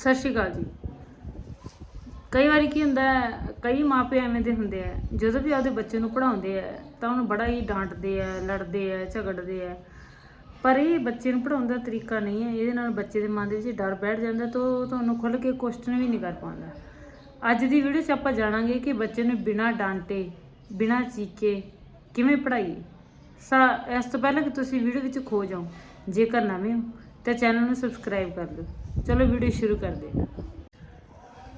ਸਤਿ ਸ਼੍ਰੀ ਅਕਾਲ ਜੀ। ਕਈ ਵਾਰੀ ਕੀ ਹੁੰਦਾ ਹੈ, ਕਈ ਮਾਪੇ ਐਵੇਂ ਦੇ ਹੁੰਦੇ ਆ ਜਦੋਂ ਵੀ ਆਪਦੇ ਬੱਚੇ ਨੂੰ ਪੜਾਉਂਦੇ ਆ ਤਾਂ ਉਹਨੂੰ ਬੜਾ ਹੀ ਡਾਂਟਦੇ ਆ ਲੜਦੇ ਆ ਝਗੜਦੇ ਆ ਪਰ ਇਹ ਬੱਚੇ ਨੂੰ ਪੜਾਉਣ ਦਾ ਤਰੀਕਾ ਨਹੀਂ ਹੈ, ਇਹਦੇ ਨਾਲ ਬੱਚੇ ਦੇ ਮਨ ਦੇ ਵਿੱਚ ਡਰ ਬੈਠ ਜਾਂਦਾ ਤਾਂ ਉਹ ਤੁਹਾਨੂੰ ਖੁੱਲ੍ਹ ਕੇ ਕੁਐਸਚਨ ਵੀ ਨਹੀਂ ਕਰ ਪਾਉਂਦਾ। ਅੱਜ ਦੀ ਵੀਡੀਓ 'ਚ ਆਪਾਂ ਜਾਣਾਂਗੇ ਕਿ ਬੱਚੇ ਨੂੰ ਬਿਨਾਂ ਡਾਂਟੇ, ਬਿਨਾਂ ਚੀਕੇ ਕਿਵੇਂ ਪੜਾਈਏ ਸਾ, ਇਸ ਤੋਂ ਪਹਿਲਾਂ ਕਿ ਤੁਸੀਂ ਵੀਡੀਓ ਵਿੱਚ ਖੋ ਜਾਓ, ਜੇਕਰ ਨਵੇਂ ਹੋ, ਤਾਂ ਚੈਨਲ ਨੂੰ ਸਬਸਕ੍ਰਾਈਬ ਕਰ ਲਓ ਚਲੋ ਵੀਡੀਓ ਸ਼ੁਰੂ ਕਰਦੇ ਹਾਂ।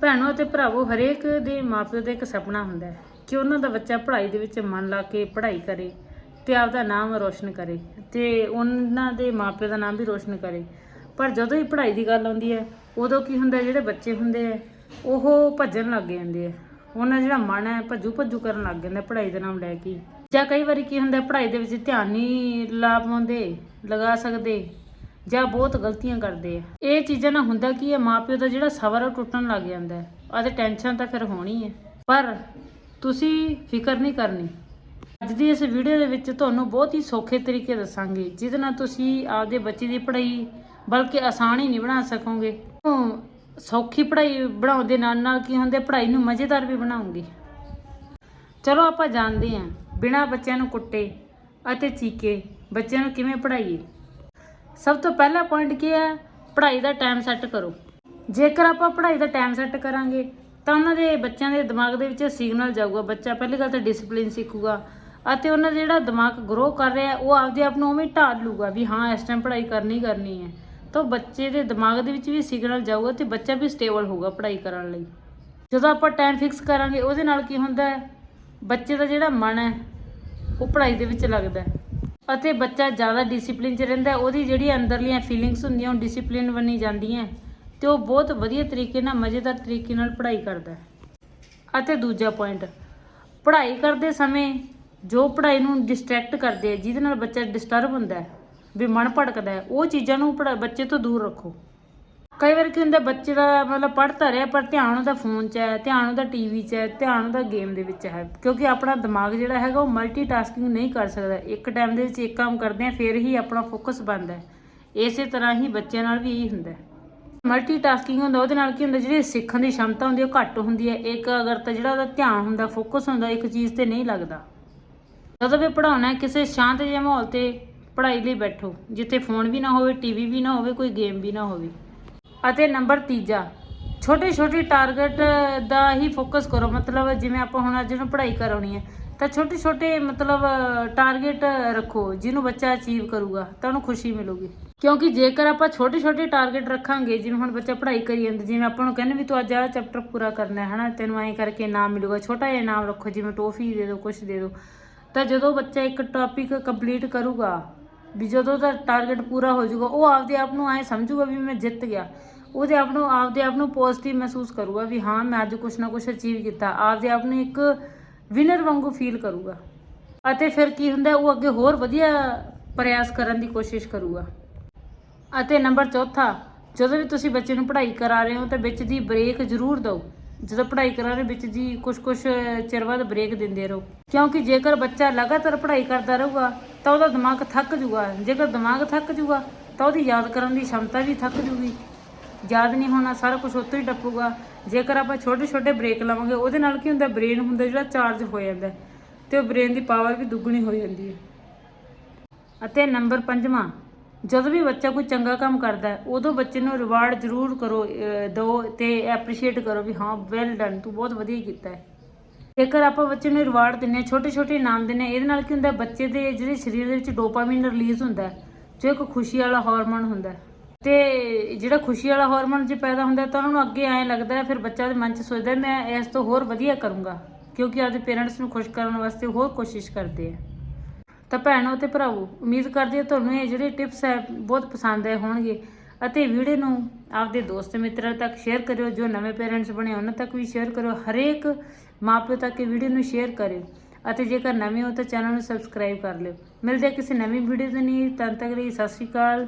ਭੈਣੋ ਅਤੇ ਭਰਾਵੋ, ਹਰੇਕ ਦੇ ਮਾਪਿਓ ਦਾ ਇੱਕ ਸੁਪਨਾ ਹੁੰਦਾ ਹੈ ਕਿ ਉਹਨਾਂ ਦਾ ਬੱਚਾ ਪੜ੍ਹਾਈ ਦੇ ਵਿੱਚ ਮਨ ਲਾ ਕੇ ਪੜ੍ਹਾਈ ਕਰੇ ਤੇ ਆਪਦਾ ਨਾਮ ਰੋਸ਼ਨ ਕਰੇ ਤੇ ਉਹਨਾਂ ਦੇ ਮਾਪਿਓ ਦਾ ਨਾਮ ਵੀ ਰੋਸ਼ਨ ਕਰੇ। ਪਰ ਜਦੋਂ ਹੀ ਪੜ੍ਹਾਈ ਦੀ ਗੱਲ ਆਉਂਦੀ ਹੈ, ਉਦੋਂ ਕੀ ਹੁੰਦਾ, ਜਿਹੜੇ ਬੱਚੇ ਹੁੰਦੇ ਆ ਉਹ ਭੱਜਣ ਲੱਗ ਜਾਂਦੇ ਆ ਉਹਨਾਂ ਦਾ ਜਿਹੜਾ ਮਨ ਹੈ ਭੱਜੂ ਭੱਜੂ ਕਰਨ ਲੱਗ ਜਾਂਦਾ ਪੜ੍ਹਾਈ ਦਾ ਨਾਮ ਲੈ ਕੇ। ਜਾਂ ਕਈ ਵਾਰੀ ਕੀ ਹੁੰਦਾ, ਪੜ੍ਹਾਈ ਦੇ ਵਿੱਚ ਧਿਆਨ ਨਹੀਂ ਲਾ ਪਾਉਂਦੇ, ਲਗਾ ਸਕਦੇ। ਜਾਂ ਬਹੁਤ ਗਲਤੀਆਂ ਕਰਦੇ ਆ। ਇਹ ਚੀਜ਼ਾਂ ਨਾਲ ਹੁੰਦਾ ਕੀ ਹੈ ਮਾਪਿਓ ਦਾ ਜਿਹੜਾ ਸਬਰ ਉਹ ਟੁੱਟਣ ਲੱਗ ਜਾਂਦਾ ਹੈ। ਅਤੇ ਟੈਨਸ਼ਨ ਤਾਂ ਫਿਰ ਹੋਣੀ ਹੈ। ਪਰ ਤੁਸੀਂ ਫਿਕਰ ਨਹੀਂ ਕਰਨੀ। ਅੱਜ ਦੀ ਇਸ ਵੀਡੀਓ ਦੇ ਵਿੱਚ ਤੁਹਾਨੂੰ ਬਹੁਤ ਹੀ ਸੌਖੇ ਤਰੀਕੇ ਦੱਸਾਂਗੇ, ਜਿਹਦੇ ਨਾਲ ਤੁਸੀਂ ਆਪਦੇ ਬੱਚੇ ਦੀ ਪੜ੍ਹਾਈ ਬਲਕਿ ਆਸਾਨ ਹੀ ਨਹੀਂ ਬਣਾ ਸਕੋਗੇ। ਸੌਖੀ ਪੜ੍ਹਾਈ ਬਣਾਉਣ ਦੇ ਨਾਲ ਨਾਲ ਕੀ ਹੁੰਦੇ, ਪੜ੍ਹਾਈ ਨੂੰ ਮਜ਼ੇਦਾਰ ਵੀ ਬਣਾਉਂਗੇ। ਚਲੋ ਆਪਾਂ ਜਾਣਦੇ ਹਾਂ, ਬਿਨਾਂ ਬੱਚਿਆਂ ਨੂੰ ਕੁੱਟੇ ਅਤੇ ਚੀਕੇ, ਬੱਚਿਆਂ ਨੂੰ ਕਿਵੇਂ ਪੜ੍ਹਾਈਏ? ਸਭ ਤੋਂ ਪਹਿਲਾ ਪੁਆਇੰਟ ਕੀ ਹੈ? ਪੜ੍ਹਾਈ ਦਾ ਟਾਈਮ ਸੈੱਟ ਕਰੋ। ਜੇਕਰ ਆਪਾਂ ਪੜ੍ਹਾਈ ਦਾ ਟਾਈਮ ਸੈੱਟ ਕਰਾਂਗੇ, ਤਾਂ ਉਹਨਾਂ ਦੇ ਬੱਚਿਆਂ ਦੇ ਦਿਮਾਗ ਦੇ ਵਿੱਚ ਸਿਗਨਲ ਜਾਊਗਾ। ਬੱਚਾ ਪਹਿਲੀ ਗੱਲ ਤਾਂ ਡਿਸਪਲਿਨ ਸਿੱਖੂਗਾ ਅਤੇ ਉਹਨਾਂ ਦਾ ਜਿਹੜਾ ਦਿਮਾਗ ਗਰੋ ਕਰ ਰਿਹਾ ਉਹ ਆਪਦੇ ਆਪ ਨੂੰ ਉਵੇਂ ਢਾਲ ਲੂਗਾ ਵੀ ਹਾਂ, ਇਸ ਟਾਈਮ ਪੜ੍ਹਾਈ ਕਰਨੀ ਕਰਨੀ ਹੈ। ਤਾਂ ਬੱਚੇ ਦੇ ਦਿਮਾਗ ਦੇ ਵਿੱਚ ਵੀ ਸਿਗਨਲ ਜਾਊਗਾ ਤੇ ਬੱਚਾ ਵੀ ਸਟੇਬਲ ਹੋਊਗਾ ਪੜ੍ਹਾਈ ਕਰਨ ਲਈ। ਜਦੋਂ ਆਪਾਂ ਟਾਈਮ ਫਿਕਸ ਕਰਾਂਗੇ, ਉਹਦੇ ਨਾਲ ਕੀ ਹੁੰਦਾ ਹੈ? ਬੱਚੇ ਦਾ ਜਿਹੜਾ ਮਨ ਹੈ, ਉਹ ਪੜ੍ਹਾਈ ਦੇ ਵਿੱਚ ਲੱਗਦਾ ਹੈ। ਅਤੇ ਬੱਚਾ ਜ਼ਿਆਦਾ ਡਿਸਪਲਿਨ 'ਚ ਰਹਿੰਦਾ ਉਹਦੀ ਜਿਹੜੀ ਅੰਦਰਲੀਆਂ ਫੀਲਿੰਗਸ ਹੁੰਦੀਆਂ, ਉਹ ਡਿਸਪਲਿਨ ਬਣੀ ਜਾਂਦੀਆਂ ਤੇ ਉਹ ਬਹੁਤ ਵਧੀਆ ਤਰੀਕੇ ਨਾਲ, ਮਜ਼ੇਦਾਰ ਤਰੀਕੇ ਨਾਲ ਪੜ੍ਹਾਈ ਕਰਦਾ ਅਤੇ ਦੂਜਾ ਪੁਆਇੰਟ ਪੜ੍ਹਾਈ ਕਰਦੇ ਸਮੇਂ ਜੋ ਪੜ੍ਹਾਈ ਨੂੰ ਡਿਸਟਰੈਕਟ ਕਰਦੇ ਆ ਜਿਹਦੇ ਨਾਲ ਬੱਚਾ ਡਿਸਟਰਬ ਹੁੰਦਾ ਹੈ, ਵੀ ਮਨ ਭਟਕਦਾ ਹੈ, ਉਹ ਚੀਜ਼ਾਂ ਨੂੰ ਪੜ੍ਹਾ- ਬੱਚੇ ਤੋਂ ਦੂਰ ਰੱਖੋ। ਕਈ ਵਾਰ ਕੀ ਹੁੰਦਾ, ਬੱਚੇ ਦਾ ਮਤਲਬ ਪੜ੍ਹਤਾ ਰਿਹਾ, ਪਰ ਧਿਆਨ ਉਹਦਾ ਫੋਨ 'ਚ ਹੈ, ਧਿਆਨ ਉਹਦਾ ਟੀਵੀ 'ਚ ਹੈ, ਧਿਆਨ ਉਹਦਾ ਗੇਮ ਦੇ ਵਿੱਚ ਹੈ। ਕਿਉਂਕਿ ਆਪਣਾ ਦਿਮਾਗ ਜਿਹੜਾ ਹੈਗਾ, ਉਹ ਮਲਟੀਟਾਸਕਿੰਗ ਨਹੀਂ ਕਰ ਸਕਦਾ। ਇੱਕ ਟਾਈਮ ਦੇ ਵਿੱਚ ਇੱਕ ਕੰਮ ਕਰਦੇ ਆ ਫਿਰ ਹੀ ਆਪਣਾ ਫੋਕਸ ਬਣਦਾ ਹੈ। ਇਸੇ ਤਰ੍ਹਾਂ ਹੀ ਬੱਚਿਆਂ ਨਾਲ ਵੀ ਇਹੀ ਹੁੰਦਾ ਹੈ। ਮਲਟੀਟਾਸਕਿੰਗ ਹੁੰਦਾ, ਉਹਦੇ ਨਾਲ ਕੀ ਹੁੰਦਾ, ਜਿਹੜੀ ਸਿੱਖਣ ਦੀ ਸ਼ਮਤਾ ਹੁੰਦੀ ਉਹ ਘੱਟ ਹੁੰਦੀ ਹੈ। ਇੱਕ ਅਗਰ ਤਾਂ ਜਿਹੜਾ ਉਹਦਾ ਧਿਆਨ ਹੁੰਦਾ ਫੋਕਸ ਹੁੰਦਾ, ਇੱਕ ਚੀਜ਼ ਤੇ ਨਹੀਂ ਲੱਗਦਾ। ਜਦੋਂ ਵੀ ਪੜਾਉਣਾ ਕਿਸੇ ਸ਼ਾਂਤ ਜਿਹੇ ਮਾਹੌਲ ਤੇ ਪੜ੍ਹਾਈ ਲਈ ਬੈਠੋ, ਜਿੱਥੇ ਫੋਨ ਵੀ ਨਾ ਹੋਵੇ ਟੀਵੀ ਵੀ ਨਾ ਹੋਵੇ, ਕੋਈ ਗੇਮ ਵੀ ਨਾ ਹੋਵੇ। ਅਤੇ ਨੰਬਰ ਤੀਜਾ। ਛੋਟੇ ਛੋਟੇ ਟਾਰਗੇਟ ਦਾ ਹੀ ਫੋਕਸ ਕਰੋ। ਮਤਲਬ ਜਿਵੇਂ ਆਪਾਂ ਹੁਣ ਅੱਜ ਨੂੰ ਪੜ੍ਹਾਈ ਕਰਾਉਣੀ ਹੈ, ਤਾਂ ਛੋਟੇ ਛੋਟੇ ਮਤਲਬ ਟਾਰਗੇਟ ਰੱਖੋ, ਜਿਹਨੂੰ ਬੱਚਾ ਅਚੀਵ ਕਰੂਗਾ, ਤਾਂ ਉਹਨੂੰ ਖੁਸ਼ੀ ਮਿਲੂਗੀ। ਕਿਉਂਕਿ ਜੇਕਰ ਆਪਾਂ ਛੋਟੇ ਛੋਟੇ ਟਾਰਗੇਟ ਰੱਖਾਂਗੇ, ਜਿਵੇਂ ਹੁਣ ਬੱਚਾ ਪੜ੍ਹਾਈ ਕਰੀ ਜਾਂਦਾ, ਜਿਵੇਂ ਆਪਾਂ ਨੂੰ ਕਹਿੰਦੇ ਵੀ ਤੂੰ ਅੱਜ ਆਹ ਚੈਪਟਰ ਪੂਰਾ ਕਰਨਾ ਹੈ, ਹਨਾ? ਤੈਨੂੰ ਐਂ ਕਰਕੇ ਇਨਾਮ ਮਿਲੂਗਾ, ਛੋਟਾ ਜਿਹਾ ਇਨਾਮ ਰੱਖੋ, ਜਿਵੇਂ ਟੋਫੀ ਦੇ ਦਿਓ ਕੁਝ ਦੇ ਦਿਓ ਤਾਂ ਜਦੋਂ ਬੱਚਾ ਇੱਕ ਟੌਪਿਕ ਕੰਪਲੀਟ ਕਰੂਗਾ ਵੀ ਜਦੋਂ ਦਾ ਟਾਰਗੇਟ ਪੂਰਾ ਹੋ ਜਾਊਗਾ, ਉਹ ਆਪਦੇ ਆਪ ਨੂੰ ਐਂ ਸਮਝੂਗਾ ਵੀ ਮੈਂ ਜਿੱਤ ਗਿਆ। ਉਹਦੇ ਆਪ ਨੂੰ, ਆਪਦੇ ਆਪ ਨੂੰ ਪੋਜ਼ਿਟਿਵ ਮਹਿਸੂਸ ਕਰੂਗਾ ਵੀ ਹਾਂ, ਮੈਂ ਅੱਜ ਕੁਝ ਨਾ ਕੁਝ ਅਚੀਵ ਕੀਤਾ। ਆਪਦੇ ਆਪ ਨੂੰ ਇੱਕ ਵਿਨਰ ਵਾਂਗੂ ਫੀਲ ਕਰੂਗਾ। ਅਤੇ ਫਿਰ ਕੀ ਹੁੰਦਾ, ਉਹ ਅੱਗੇ ਹੋਰ ਵਧੀਆ ਪ੍ਰਯਾਸ ਕਰਨ ਦੀ ਕੋਸ਼ਿਸ਼ ਕਰੂਗਾ। ਅਤੇ ਨੰਬਰ ਚੌਥਾ, ਜਦੋਂ ਵੀ ਤੁਸੀਂ ਬੱਚੇ ਨੂੰ ਪੜ੍ਹਾਈ ਕਰਾ ਰਹੇ ਹੋ, ਤਾਂ ਵਿੱਚ ਦੀ ਬ੍ਰੇਕ ਜ਼ਰੂਰ ਦਿਓ। ਜਦੋਂ ਪੜ੍ਹਾਈ ਕਰਾ ਰਹੇ ਵਿੱਚ ਦੀ ਕੁਝ ਕੁਝ ਚਿਰ ਬਾਅਦ ਬ੍ਰੇਕ ਦਿੰਦੇ ਰਹੋ। ਕਿਉਂਕਿ ਜੇਕਰ ਬੱਚਾ ਲਗਾਤਾਰ ਪੜ੍ਹਾਈ ਕਰਦਾ ਰਹੂਗਾ ਤਾਂ ਉਹਦਾ ਦਿਮਾਗ ਥੱਕ ਜੂਗਾ। ਜੇਕਰ ਦਿਮਾਗ ਥੱਕ ਜੂਗਾ, ਤਾਂ ਉਹਦੀ ਯਾਦ ਕਰਨ ਦੀ ਸ਼ਮਤਾ ਵੀ ਥੱਕ ਜੂਗੀ। ਯਾਦ ਨਹੀਂ ਹੋਣਾ, ਸਾਰਾ ਕੁਝ ਉੱਤੋਂ ਹੀ ਟੱਪੂਗਾ। ਜੇਕਰ ਆਪਾਂ ਛੋਟੇ ਛੋਟੇ ਬ੍ਰੇਕ ਲਵਾਂਗੇ, ਉਹਦੇ ਨਾਲ ਕੀ ਹੁੰਦਾ, ਬ੍ਰੇਨ ਹੁੰਦਾ ਜਿਹੜਾ ਚਾਰਜ ਹੋ ਜਾਂਦਾ ਹੈ ਤੇ ਉਹ ਬ੍ਰੇਨ ਦੀ ਪਾਵਰ ਵੀ ਦੁੱਗਣੀ ਹੋ ਜਾਂਦੀ ਹੈ। ਅਤੇ ਨੰਬਰ ਪੰਜਵਾਂ, ਜਦੋਂ ਵੀ ਬੱਚਾ ਕੋਈ ਚੰਗਾ ਕੰਮ ਕਰਦਾ ਉਦੋਂ ਬੱਚੇ ਨੂੰ ਰਿਵਾਰਡ ਜ਼ਰੂਰ ਕਰੋ, ਅਹ, ਦਿਓ ਤੇ ਐਪਰੀਸ਼ੀਏਟ ਕਰੋ ਵੀ ਹਾਂ ਵੈਲ ਡਨ ਤੂੰ ਬਹੁਤ ਵਧੀਆ ਕੀਤਾ ਹੈ। ਜੇਕਰ ਆਪਾਂ ਬੱਚੇ ਨੂੰ ਰਿਵਾਰਡ ਦਿੰਨੇ ਆ ਛੋਟੇ ਛੋਟੇ ਇਨਾਮ ਦਿੰਨੇ ਆ ਇਹਦੇ ਨਾਲ ਕੀ ਹੁੰਦਾ ਬੱਚੇ ਦੇ ਜਿਹੜੇ ਸਰੀਰ ਦੇ ਵਿੱਚ ਡੋਪਾਮਾਈਨ ਰਿਲੀਜ਼ ਹੁੰਦਾ ਜੋ ਇੱਕ ਖੁਸ਼ੀ ਵਾਲਾ ਹਾਰਮੋਨ ਹੁੰਦਾ ਹੈ। ਤੇ ਜਿਹੜਾ ਖੁਸ਼ੀ ਵਾਲਾ ਹਾਰਮੋਨ ਜੇ ਪੈਦਾ ਹੁੰਦਾ ਤਾਂ ਉਹਨਾਂ ਨੂੰ ਅੱਗੇ ਐਂ ਲੱਗਦਾ ਹੈ, ਫਿਰ ਬੱਚਾ ਦੇ ਮਨ 'ਚ ਸੋਚਦਾ ਮੈਂ ਇਸ ਤੋਂ ਹੋਰ ਵਧੀਆ ਕਰੂੰਗਾ, ਕਿਉਂਕਿ ਆਪਦੇ ਪੇਰੈਂਟਸ ਨੂੰ ਖੁਸ਼ ਕਰਨ ਵਾਸਤੇ ਹੋਰ ਕੋਸ਼ਿਸ਼ ਕਰਦੇ ਆ ਤਾਂ ਭੈਣੋ ਤੇ ਭਰਾਵੋ, ਉਮੀਦ ਕਰਦੇ ਹਾਂ ਤੁਹਾਨੂੰ ਇਹ ਜਿਹੜੇ ਟਿਪਸ ਹੈ, ਬਹੁਤ ਪਸੰਦ ਆਏ ਹੋਣਗੇ। ਅਤੇ ਵੀਡੀਓ ਨੂੰ ਆਪਦੇ ਦੋਸਤ ਮਿੱਤਰਾਂ ਤੱਕ ਸ਼ੇਅਰ ਕਰਿਓ, ਜੋ ਨਵੇਂ ਪੇਰੈਂਟਸ ਬਣੇ ਉਹਨਾਂ ਤੱਕ ਵੀ ਸ਼ੇਅਰ ਕਰਿਓ, ਹਰੇਕ ਮਾਪਿਓ ਤੱਕ ਇਹ ਵੀਡੀਓ ਨੂੰ ਸ਼ੇਅਰ ਕਰਿਓ ਅਤੇ ਜੇਕਰ ਨਵੇਂ ਹੋ ਤਾਂ ਚੈਨਲ ਨੂੰ ਸਬਸਕ੍ਰਾਈਬ ਕਰ ਲਿਓ। ਮਿਲਦੇ ਹਾਂ ਕਿਸੇ ਨਵੀਂ ਵੀਡੀਓ ਦੇ ਲਈ ਤਦ ਤੱਕ ਲਈ ਸਤਿ ਸ਼੍ਰੀ ਅਕਾਲ।